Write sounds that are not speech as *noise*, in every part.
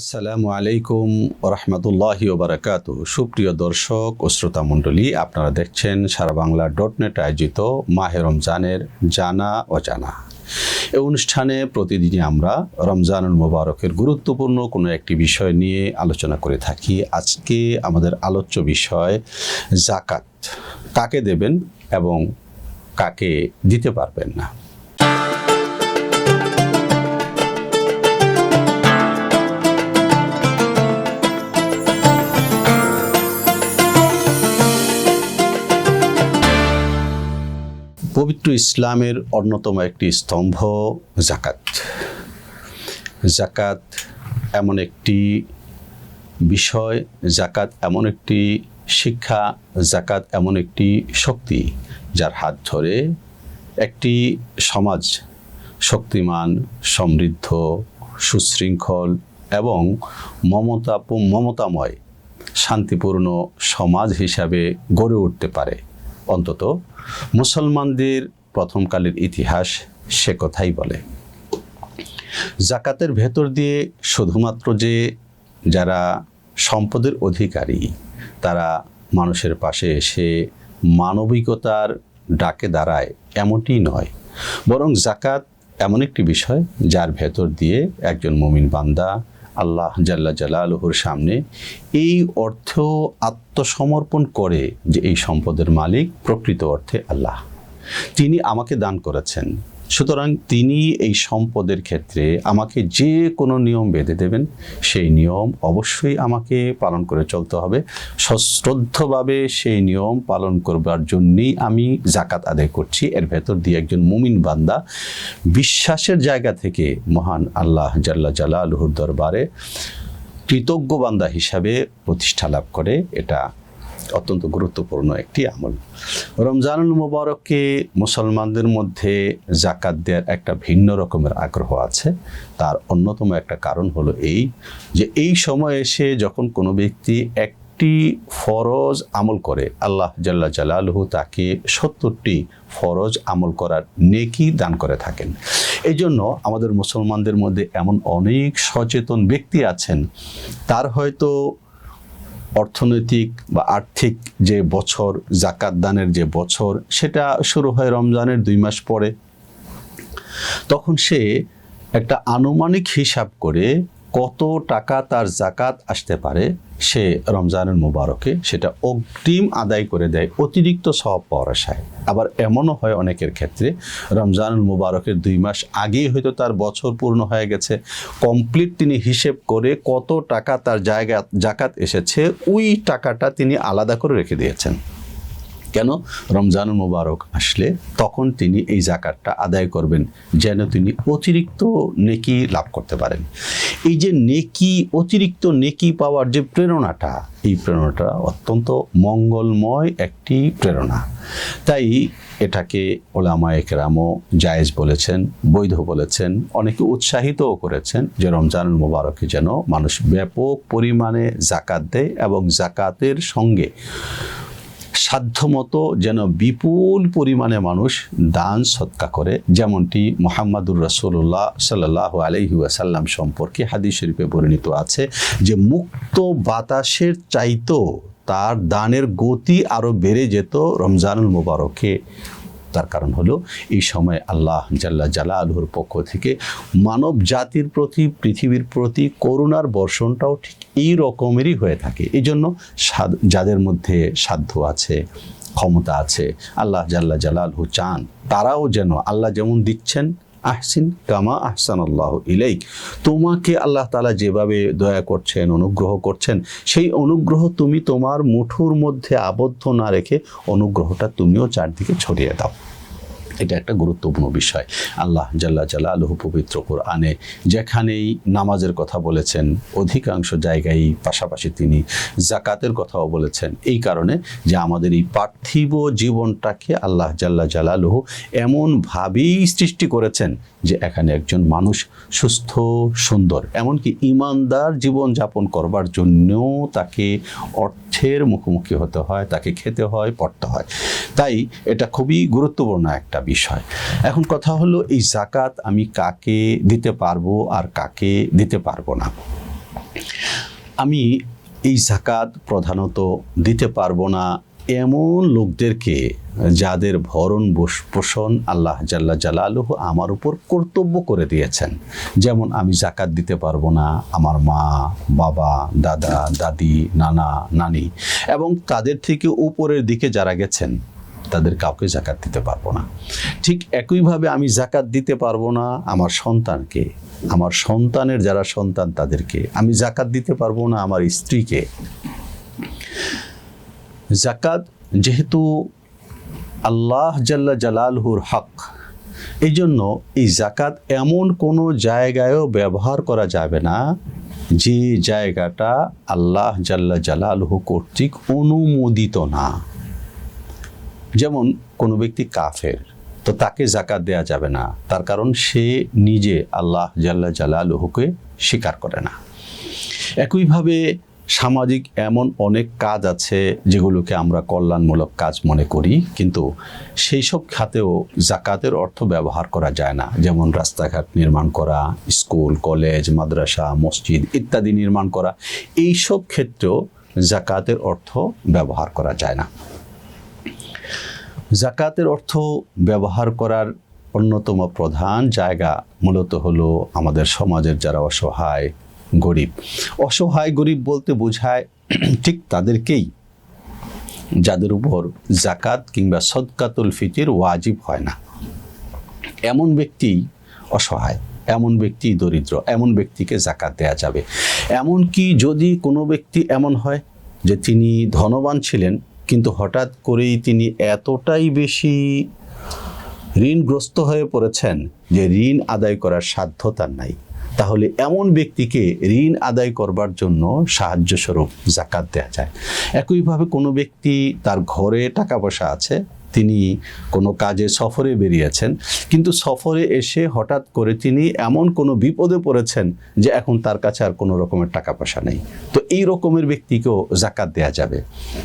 আসসালামু আলাইকুম ওরহমতুল্লাহি ওবরাকাত। সুপ্রিয় দর্শক ও শ্রোতা মণ্ডলী, আপনারা দেখছেন সারা বাংলা ডট নেট আয়োজিত মাহে রমজানের জানা অজানা। এই অনুষ্ঠানে প্রতিদিনই আমরা রমজানুল মোবারকের গুরুত্বপূর্ণ কোনো একটি বিষয় নিয়ে আলোচনা করে থাকি। আজকে আমাদের আলোচ্য বিষয় জাকাত। কাকে দেবেন এবং কাকে দিতে পারবেন না? পবিত্র ইসলামের অন্যতম একটি স্তম্ভ জাকাত জাকাত এমন একটি বিষয় জাকাত এমন একটি শিক্ষা জাকাত এমন একটি শক্তি যার হাত ধরে একটি সমাজ শক্তিমান, সমৃদ্ধ, সুশৃঙ্খল এবং মমতা মমতাময়, শান্তিপূর্ণ সমাজ হিসাবে গড়ে উঠতে পারে। অন্তত মুসলমানদের প্রথমকালের ইতিহাস সে কথাই বলে। জাকাতের ভেতর দিয়ে শুধুমাত্র যে যারা সম্পদের অধিকারী, তারা মানুষের পাশে এসে মানবিকতার ডাকে দাঁড়ায় এমনটি নয়। বরং জাকাত এমন একটি বিষয় যার ভেতর দিয়ে একজন মুমিন বান্দা আল্লাহ জাল্লা জালালহুর সামনে এই অর্থ আত্মসমর্পণ করে যে এই সম্পদের মালিক প্রকৃত অর্থে আল্লাহ। তিনি আমাকে দান করেছেন। সুতরাং তিনি এই সম্পদের ক্ষেত্রে আমাকে যে কোনো নিয়ম বেঁধে দেবেন, সেই নিয়ম অবশ্যই আমাকে পালন করে চলতে হবে। সশ্রদ্ধভাবে সেই নিয়ম পালন করবার জন্যেই আমি জাকাত আদায় করছি। এর ভেতর দিয়ে একজন মুমিন বান্দা বিশ্বাসের জায়গা থেকে মহান আল্লাহ জাল্লা জালা আলহুর দরবারে কৃতজ্ঞ বান্দা হিসাবে প্রতিষ্ঠা লাভ করে। এটা অত্যন্ত গুরুত্বপূর্ণ একটি আমল। রমজানুল মুবারককে মুসলমানদের মধ্যে জাকাত দেওয়ার একটা ভিন্ন রকমের আগ্রহ আছে। তার অন্যতম একটা কারণ হলো এই যে এই সময় এসে যখন কোনো ব্যক্তি একটি ফরজ আমল করে, আল্লাহ জাল্লা জালালহু তাকে সত্তরটি ফরজ আমল করার নেকি দান করে থাকেন। এই জন্য আমাদের মুসলমানদের মধ্যে এমন অনেক সচেতন ব্যক্তি আছেন, তার হয়তো অর্থনৈতিক বা আর্থিক যে বছর, জাকাত দানের যে বছর, সেটা শুরু হয় রমজানের দুই মাস পরে। তখন সে একটা আনুমানিক হিসাব করে কত টাকা তার জাকাত আসতে পারে সে রমজানের মুবারকে সেটা অগ্রিম আদায় করে দেয় অতিরিক্ত সব পাওয়ার আবার এমনও হয় অনেকের ক্ষেত্রে, রমজানুল মুবারকের দুই মাস আগেই হয়তো তার বছর পূর্ণ হয়ে গেছে কমপ্লিট তিনি হিসেব করে কত টাকা তার জায়গা জাকাত এসেছে, ওই টাকাটা তিনি আলাদা করে রেখে দিয়েছেন। কেন? রমজান মুবারক আসলে তখন তিনি এই জাকাতটা আদায় করবেন, যেন তিনি অতিরিক্ত নেকি লাভ করতে পারেন। এই যে নেকি, অতিরিক্ত নেকি পাওয়ার যে প্রেরণাটা, এই প্রেরণাটা অত্যন্ত মঙ্গলময় একটি প্রেরণা। তাই এটাকে ওলামা একরামও জায়েজ বলেছেন, বৈধ বলেছেন, অনেকে উৎসাহিতও করেছেন যে রমজানুল মুবারকে যেন মানুষ ব্যাপক পরিমাণে জাকাত দেয় এবং জাকাতের সঙ্গে সাধ্যমতো যেন বিপুল পরিমাণে মানুষ দান সৎকা করে, যেমনটি মোহাম্মদুর রসুল্লাহ সাল্লাহ আলহিউসাল্লাম সম্পর্কে হাদিস শরীফে পরিণত আছে যে, মুক্ত বাতাসের চাইতো তার দানের গতি আরও বেড়ে যেত রমজানুল মুবারকে। তার কারণ হলো, এই সময় আল্লাহ জাল্লা জালা আলহুর পক্ষ থেকে মানব জাতির প্রতি, পৃথিবীর প্রতি করুণার বর্ষণটাও ঠিক এই রকমেরই হয়ে থাকে। এই জন্য যাদের মধ্যে সাধ্য আছে, ক্ষমতা আছে, আল্লাহ জাল্লা জালালহু চান, তারাও যেন আল্লাহ যেমন দিচ্ছেন আহসিন। কামা আহসান আল্লাহ ইলাইক। তোমাকে আল্লাহ তালা যেভাবে দয়া করছেন, অনুগ্রহ করছেন, সেই অনুগ্রহ তুমি তোমার মুঠুর মধ্যে আবদ্ধ না রেখে অনুগ্রহটা তুমিও চারদিকে ছড়িয়ে দাও। এটা একটা গুরুত্বপূর্ণ বিষয়। আল্লাহ জাল্লা জাল্লা আলহু পবিত্র কোরআনে যেখানেই নামাজের কথা বলেছেন, অধিকাংশ জায়গায় পাশাপাশি তিনি জাকাতের কথাও বলেছেন। এই কারণে যে আমাদের এই পার্থিব জীবনটাকে আল্লাহ জাল্লা জালালহু এমনভাবেই সৃষ্টি করেছেন যে এখানে একজন মানুষ সুস্থ, সুন্দর, এমনকি ইমানদার জীবন যাপন করবার জন্যও তাকে অর্থের মুখোমুখি হতে হয়, তাকে খেতে হয়, পড়তে হয়। তাই এটা খুবই গুরুত্বপূর্ণ একটা বিষয়। এখন কথা হলো, এই জাকাত আমি কাকে দিতে পারব আর কাকে দিতে পারব না? আমি এই জাকাত প্রধানত দিতে পারব না এমন লোকদেরকে যাদের ভরণ পোষণ আল্লাহ জাল্লা জালালুহু আমার উপর কর্তব্য করে দিয়েছেন। যেমন আমি জাকাত দিতে পারব না আমার মা, বাবা, দাদা, দাদি, নানা, নানি এবং তাদের থেকে উপরের দিকে যারা গেছেন তাদের কাউকে জাকাত দিতে পারব না। ঠিক একইভাবে আমি জাকাত দিতে পারব না আমার সন্তানকে। আমার সন্তানের যারা সন্তান তাদেরকে আমি জাকাত দিতে পারব না আমার স্ত্রীকে। জাকাত যেহেতু আল্লাহ জাল্লা জালালহুর হক এই জন্য এই জাকাত এমন কোনো জায়গায়ও ব্যবহার করা যাবে না যে জায়গাটা আল্লাহ জাল্লা জালালহু কর্তৃক অনুমোদিত না। যেমন কোনো ব্যক্তি কাফের, তো তাকে জাকাত দেয়া যাবে না। তার কারণ সে নিজে আল্লাহ জাল্লা জালালহুকে স্বীকার করে না। একইভাবে সামাজিক এমন অনেক কাজ আছে যেগুলোকে আমরা কল্যাণমূলক কাজ মনে করি, কিন্তু সেই সব খাতেও জাকাতের অর্থ ব্যবহার করা যায় না। যেমন রাস্তাঘাট নির্মাণ করা, স্কুল, কলেজ, মাদ্রাসা, মসজিদ ইত্যাদি নির্মাণ করা এই সব ক্ষেত্রেও জাকাতের অর্থ ব্যবহার করা যায় না। জাকাতের অর্থ ব্যবহার করার অন্যতম প্রধান জায়গা মূলত হলো আমাদের সমাজের যারা অসহায় গরিব। অসহায় গরিব বলতে বোঝায় *clears throat* ঠিক তাদেরকেই যাদের উপর জাকাত কিংবা সদকাতুল ফিতির ওয়াজিব হয় না। এমন ব্যক্তি অসহায়, এমন ব্যক্তি দরিদ্র, এমন ব্যক্তিকে জাকাত দেয়া যাবে। এমনকি যদি কোনো ব্যক্তি এমন হয় যে তিনি ধনবান ছিলেন কিন্তু হঠাৎ করেই তিনি এতটাই বেশি ঋণগ্রস্ত হয়ে পড়েছেন যে ঋণ আদায় করার সাধ্য তার নাই। তাহলে এমন ব্যক্তিকে ঋণ আদায় করবার জন্য সাহায্য স্বরূপ জাকাত দেওয়া যায়। একইভাবে কোনো ব্যক্তি তার ঘরে টাকা পয়সা আছে তিনি কোনো কাজে সফরে বেরিয়েছেন। কিন্তু সফরে এসে হঠাৎ করে তিনি এমন কোনো বিপদে পড়েছেন যে এখন তার কাছে আর কোনো রকমের টাকা পয়সা নেই। তো এই রকমের ব্যক্তিকেও জাকাত দেয়া যাবে।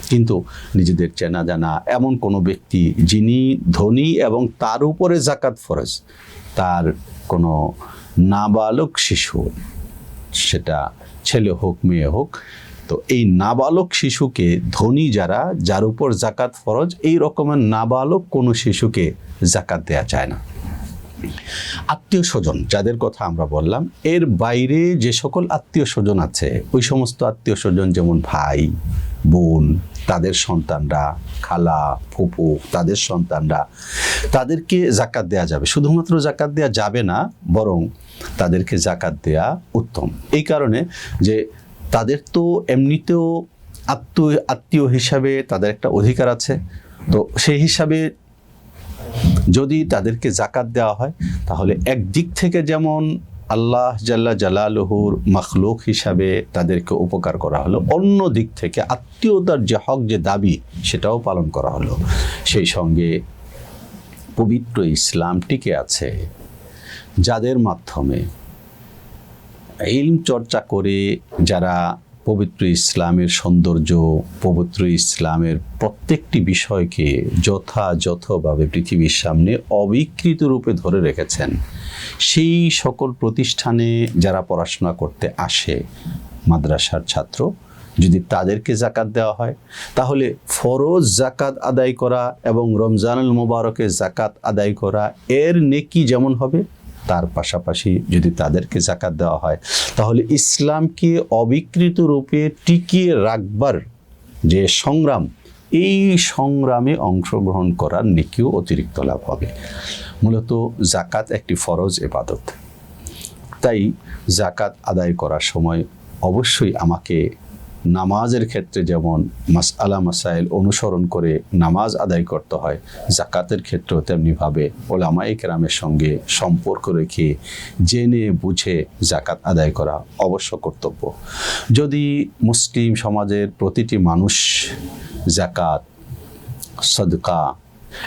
কিন্তু নিজেদের চেনা জানা এমন কোনো ব্যক্তি যিনি ধনী এবং তার উপরে জাকাত ফরজ, তার কোনো নাবালক শিশু, সেটা ছেলে হোক, মেয়ে হোক তো এই নাবালক শিশুকে ধনী যারা, যার উপর জাকাত ফরজ, এই রকমের নাবালক কোনো শিশুকে জাকাত দেয়া যায় না। আত্মীয় স্বজন, যাদের কথা আমরা বললাম, এর বাইরে যে সকল আত্মীয় স্বজন আছে, ওই সমস্ত আত্মীয় স্বজন যেমন ভাই, বোন, তাদের সন্তানরা, খালা, ফুপু, তাদের সন্তানরা, তাদেরকে জাকাত দেয়া যাবে। শুধুমাত্র জাকাত দেয়া যাবে না, বরং তাদেরকে জাকাত দেয়া উত্তম। এই কারণে যে তাদের তো এমনিতেও আত্মীয় আত্মীয় হিসাবে তাদের একটা অধিকার আছে। তো সেই হিসাবে যদি তাদেরকে জাকাত দেওয়া হয়, তাহলে একদিক থেকে যেমন আল্লাহ জাল্লা জালালহুর মখলুক হিসাবে তাদেরকে উপকার করা হলো, অন্য দিক থেকে আত্মীয়তার যে হক, যে দাবি, সেটাও পালন করা হলো। সেই সঙ্গে পবিত্র ইসলাম টিকে আছে, যাদের মাধ্যমে ইলম চর্চা করে যারা পবিত্র ইসলামের সৌন্দর্য, পবিত্র ইসলামের প্রত্যেকটি বিষয়কে যথাযথভাবে পৃথিবীর সামনে অবিকৃত রূপে ধরে রেখেছেন, সেই সকল প্রতিষ্ঠানে যারা পড়াশোনা করতে আসে, মাদ্রাসার ছাত্র, যদি তাদেরকে জাকাত দেওয়া হয়, তাহলে ফরজ জাকাত আদায় করা এবং রমজানুল মোবারকে জাকাত আদায় করা এর নেকি যেমন হবে? তার পাশাপাশি যদি তাদেরকে জাকাত দেওয়া হয়, তাহলে ইসলামকে অবিকৃত রূপে টিকিয়ে রাখবার যে সংগ্রাম, এই সংগ্রামে অংশগ্রহণ করার নেকিও অতিরিক্ত লাভ হবে। মূলত জাকাত একটি ফরজ এবাদত তাই জাকাত আদায় করার সময় অবশ্যই আমাকে নামাজের ক্ষেত্রে যেমন মাস আলা মাসাইল অনুসরণ করে নামাজ আদায় করতে হয় জাকাতের ক্ষেত্রেও তেমনিভাবে ওলামা একরামের সঙ্গে সম্পর্ক রেখে জেনে বুঝে জাকাত আদায় করা অবশ্য কর্তব্য। যদি মুসলিম সমাজের প্রতিটি মানুষ জাকাত সদকা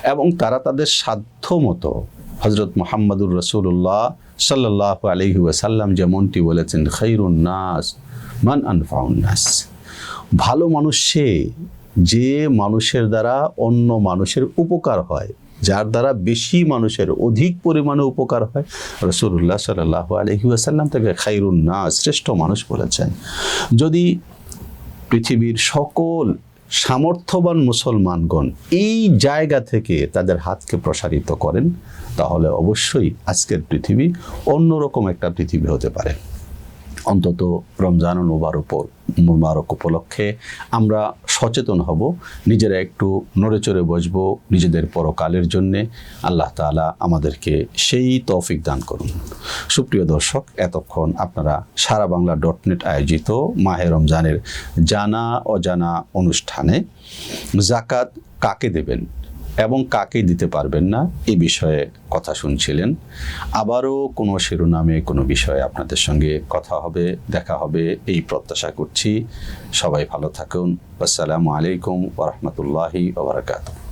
এবং তারা তাদের সাধ্য মতো হজরত মোহাম্মদুর রসুল্লাহ সাল্লাহ আলহি যেমনটি বলেছেন খৈরুন নাস মান আনফাউন্নাস ভালো মানুষ সে যে মানুষের দ্বারা অন্য মানুষের উপকার হয়, যার দ্বারা বেশি মানুষের অধিক পরিমাণে উপকার হয়। রসুল্লাহ সাল্লাহ আলহি আসাল্লাম তাকে খাইরুন না শ্রেষ্ঠ মানুষ বলেছেন। যদি পৃথিবীর সকল সামর্থ্যবান মুসলমানগণ এই জায়গা থেকে তাদের হাতকে প্রসারিত করেন, তাহলে অবশ্যই আজকের পৃথিবী অন্যরকম একটা পৃথিবী হতে পারে। অন্তত রমজান মুবারক মুবারক উপলক্ষে আমরা সচেতন হব, নিজেরা একটু নড়ে চড়ে বসবো নিজেদের পরকালের জন্যে। আল্লাহ তাআলা আমাদেরকে সেই তৌফিক দান করুন। সুপ্রিয় দর্শক, এতক্ষণ আপনারা সারা বাংলা ডট নেট আয়োজিত মাহে রমজানের জানা অজানা অনুষ্ঠানে জাকাত কাকে দেবেন এবং কাকে দিতে পারবেন না, এ বিষয়ে কথা শুনছিলেন। আবারও কোনো শিরোনামে কোনো বিষয়ে আপনাদের সঙ্গে কথা হবে, দেখা হবে, এই প্রত্যাশা করছি। সবাই ভালো থাকুন। আসসালামু আলাইকুম ওরহমতুল্লাহি ওবরাকাতুহ